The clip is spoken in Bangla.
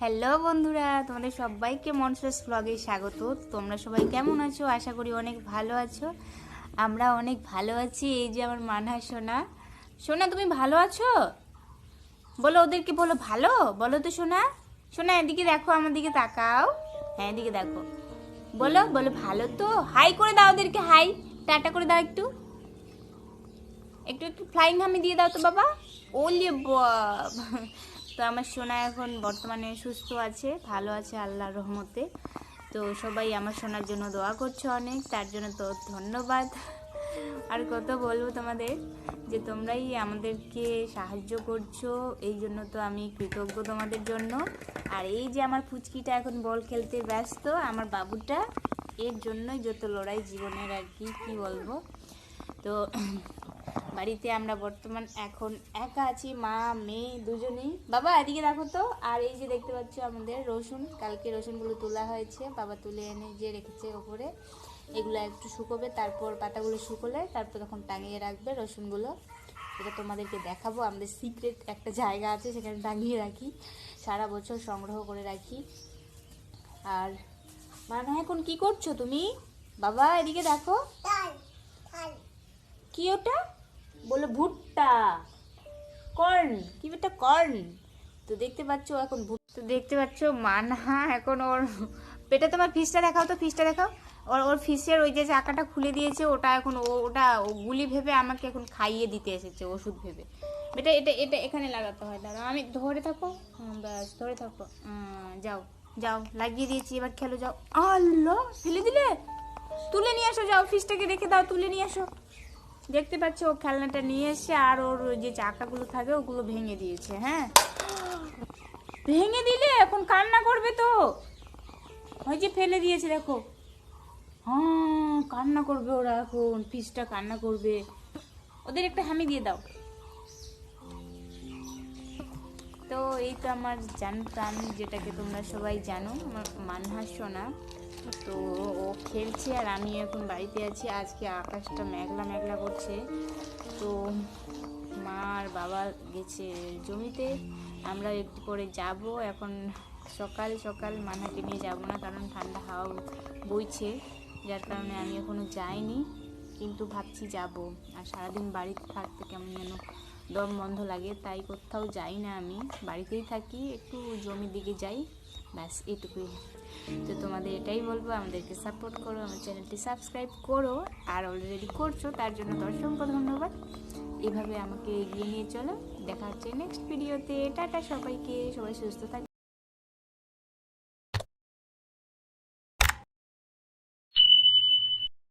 হ্যালো বন্ধুরা, তোমাদের সবাইকে মনসেস ব্লগে স্বাগত। তোমরা সবাই কেমন আছো? আশা করি অনেক ভালো আছো। আমরা অনেক ভালো আছি, এই যে আমার মানহা সোনা। সোনা, তুমি ভালো আছো? বলো, ওদেরকে বলো, ভালো? বলো তো সোনা। সোনা, এদিকে দেখো, আমার দিকে তাকাও। হ্যাঁ এদিকে দেখো। বলো বলো, ভালো তো? হাই করে দাও ওদেরকে হাই টাটা করে দাও একটু। একটু একটু ফ্লাইং হামি দিয়ে দাও তো বাবা। ওলে বাব তো আমার সোনা এখন বর্তমানে সুস্থ আছে, ভালো আছে আল্লাহর রহমতে। তো সবাই আমার সোনার জন্য দোয়া করছ অনেক, তার জন্য তো ধন্যবাদ। আর কত বলব তোমাদের, যে তোমরাই আমাদেরকে সাহায্য করছ, এই জন্য তো আমি কৃতজ্ঞ তোমাদের জন্য। আর এই যে আমার পুচকিটা এখন বল খেলতে ব্যস্ত, আমার বাবুটা, এর জন্যই যত লড়াই জীবনের আর কি কি বলব? তো বাড়িতে আমরা বর্তমান এখন একা আছি মা মেয়ে দুজনেই। বাবা এদিকে দেখো তো আর এই যে দেখতে পাচ্ছ আমাদের রসুন কালকে রসুনগুলো তোলা হয়েছে বাবা তুলে এনে যে রেখেছে ওপরে এগুলো একটু শুকোবে তারপর পাতাগুলো শুকোলে তারপর তখন টাঙিয়ে রাখবে রসুনগুলো। এটা তোমাদেরকে দেখাবো আমাদের সিক্রেট একটা জায়গা আছে সেখানে টাঙিয়ে রাখি সারা বছর সংগ্রহ করে রাখি। আর মানে এখন কি করছ তুমি? বাবা এদিকে দেখো। কি ওটা? বলে ভুট্টা, কর্ন। কি বেটা কর্ন। তো দেখতে পাচ্ছ, এখন তো দেখতে পাচ্ছ মানহা এখন ওর পেটে তোমার ফিসটা দেখাও তো, ফিসটা দেখাও। ওর ওর ফিসের ওই যে চাকাটা খুলে দিয়েছে, ওটা এখন ওটা গুলি ভেবে আমাকে এখন খাইয়ে দিতে এসেছে, ওষুধ ভেবে। বেটা এটা এটা এখানে লাগাতে হয় দাঁড়া আমি ধরে থাকো। ব্যাস, ধরে থাকো। যাও যাও, লাগিয়ে দিয়েছি, এবার খেলো, যাও। আল্লাহ, ফেলে দিলে? তুলে নিয়ে আসো, যাও, ফিসটাকে রেখে দাও, তুলে নিয়ে আসো। দেখতে পাচ্ছ, ও খেলনাটা নিয়ে এসে আর ওর যে চাকাগুলো থাকে, ওগুলো ভেঙে দিয়েছে হ্যাঁ? ভেঙে দিলে এখন কান্না করবে তো। ওই যে ফেলে দিয়েছে, দেখো। হ্যাঁ কান্না করবে ওরা এখন, পিসটা কান্না করবে। ওদের একটা হামি দিয়ে দাও। তো এই তো আমার জান জানতাম যেটাকে তোমরা সবাই জানো, আমার মানহা সোনা। তো ও খেলছে আর আমি এখন বাড়িতে আছি। আজকে আকাশটা মেঘলা মেঘলা করছে। তো মা আর বাবা গেছে জমিতে। আমরা একটু পরে যাব। এখন সকাল সকাল মানহাকে নিয়ে যাব না কারণ ঠান্ডা হাওয়া বইছে। যার কারণে আমি এখনও যাইনি। কিন্তু ভাবছি যাব। আর সারাদিন বাড়িতে থাকতে কেমন যেন দম বন্ধ লাগে, তাই কোথাও যাই না আমি। বাড়িতেই থাকি, একটু জমির দিকে যাই, ব্যাস এটুকুই। তো তোমাদের এটাই বলব, আমাদেরকে সাপোর্ট করো, আমার চ্যানেলটি সাবস্ক্রাইব করো, আর অলরেডি করছ, তার জন্য অসংখ্য ধন্যবাদ। এভাবে আমাকে এগিয়ে নিয়ে চলো। দেখা হচ্ছে নেক্সট ভিডিওতে টাটা সবাইকে, সবাই সুস্থ থাকবে